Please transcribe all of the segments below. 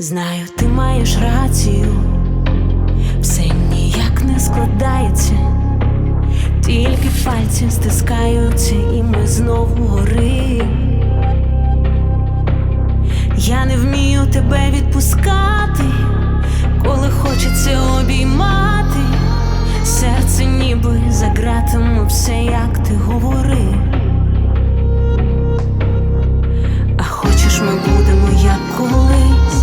Знаю, ти маєш рацію, все ніяк не складається, тільки пальці стискаються, і ми знову гори. Я не вмію тебе відпускати, коли хочеться обіймати. Серце ніби за ґратами все, як ти говори. А хочеш, ми будемо як колись,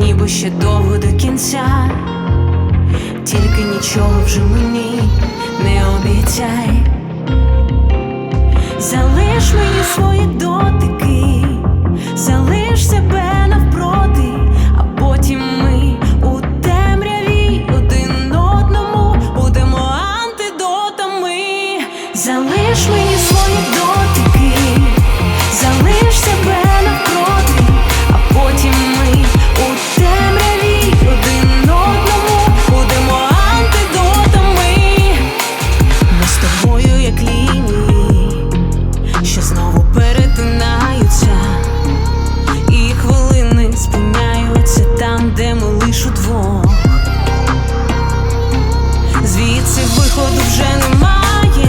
ніби ще довго до кінця, тільки нічого вже мені не обіцяй, залиш мені свої дотики, залиш себе навпроти, а потім ми у темряві один одному будемо антидотами, залиш мені свої дотики. удвох, звідси виходу вже немає,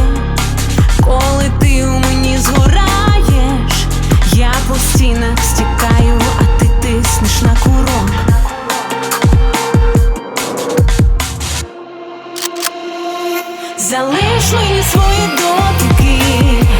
коли ти у мені згораєш, я по стінах стікаю, а ти тиснеш на курок. Залиш мені свої дотики.